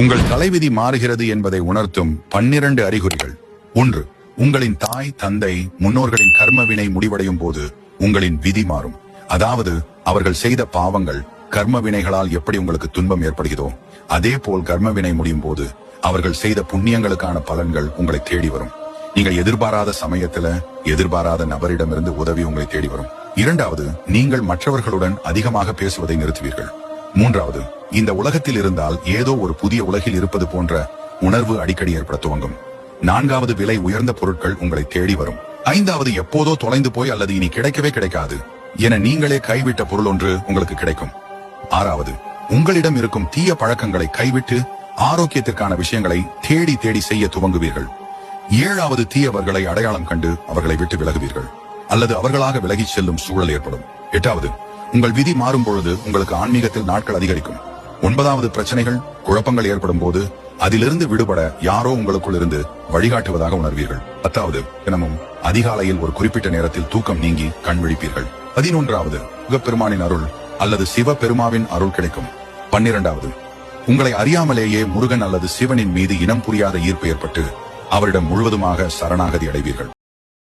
உங்கள் தலைவிதி மாறுகிறது என்பதை உணர்த்தும் பன்னிரண்டு அறிகுறிகள். ஒன்று உங்களின் தாய் தந்தை முன்னோர்களின் கர்ம வினை முடிவடையும் போது உங்களின் விதி மாறும். அதாவது அவர்கள் செய்த பாவங்கள் கர்ம வினைகளால் எப்படி உங்களுக்கு துன்பம் ஏற்படுகிறதோ அதே போல் கர்ம வினை முடியும் போது அவர்கள் செய்த புண்ணியங்களுக்கான பலன்கள் உங்களை தேடி வரும். நீங்கள் எதிர்பாராத சமயத்துல எதிர்பாராத நபரிடமிருந்து உதவி உங்களை தேடி வரும். இரண்டாவது நீங்கள் மற்றவர்களுடன் அதிகமாக பேசுவதை நிறுத்துவீர்கள். மூன்றாவது இந்த உலகத்தில் இருந்தால் ஏதோ ஒரு புதிய உலகில் இருப்பது போன்ற உணர்வு அடிக்கடி ஏற்பட துவங்கும். நான்காவது விலை உயர்ந்த பொருட்கள் உங்களை தேடி வரும். ஐந்தாவது எப்போதோ தொலைந்து போய் அல்லது இனி கிடைக்கவே கிடைக்காது என நீங்களே கைவிட்ட பொருள் ஒன்று உங்களுக்கு கிடைக்கும். ஆறாவது உங்களிடம் இருக்கும் தீய பழக்கங்களை கைவிட்டு ஆரோக்கியத்திற்கான விஷயங்களை தேடி தேடி செய்ய துவங்குவீர்கள். ஏழாவது தீயவர்களை அடையாளம் கண்டு அவர்களை விட்டு விலகுவீர்கள். அல்லது அவர்களாக விலகிச் செல்லும் சூழல் ஏற்படும். எட்டாவது உங்கள் விதி மாறும் பொழுது உங்களுக்கு ஆன்மீகத்தில் நாட்கள் அதிகரிக்கும். ஒன்பதாவது பிரச்சனைகள் குழப்பங்கள் ஏற்படும் போது அதிலிருந்து விடுபட யாரோ உங்களுக்குள் இருந்து வழிகாட்டுவதாக உணர்வீர்கள். பத்தாவது தினமும் அதிகாலையில் ஒரு குறிப்பிட்ட நேரத்தில் தூக்கம் நீங்கி கண் விழிப்பீர்கள். பதினொன்றாவது முகப்பெருமானின் அருள் அல்லது சிவ பெருமாவின் அருள் கிடைக்கும். பன்னிரண்டாவது உங்களை அறியாமலேயே முருகன் அல்லது சிவனின் மீது இனம் புரியாத ஈர்ப்பு ஏற்பட்டு அவரிடம் முழுவதுமாக சரணாகதி அடைவீர்கள்.